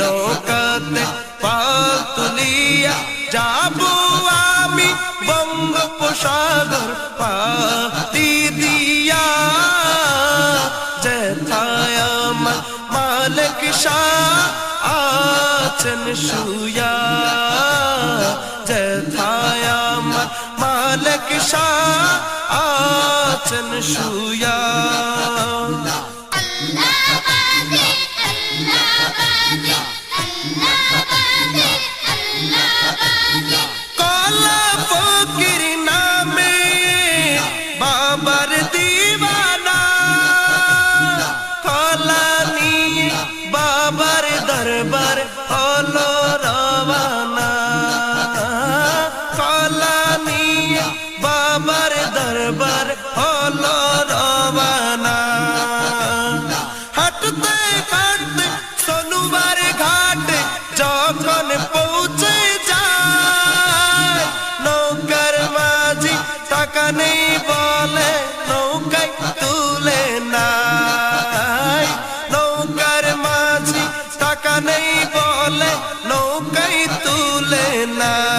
নৌকাতে পাল তুলিয়া যাব আমি বঙ্গোপসাগর পাতি দিয়া। যেথায় আমার মালিক শাহ আছেন শুয়া যেথায় আমার মালিক শাহ আছেন শুয়া বাবার দিবানা কলা নিয়ে বাবার দরবার হলো রবানা কলা নিয়ে বাবার দরবার হলো রবানা হাঁটতে হাঁটতে সোনুবার ঘাটে যখন পৌঁছে নৌকা নেই বলে নৌকাই তুলে নাই। নৌকার মাঝি টাকা নেই বলে নৌকাই তুলে নাই।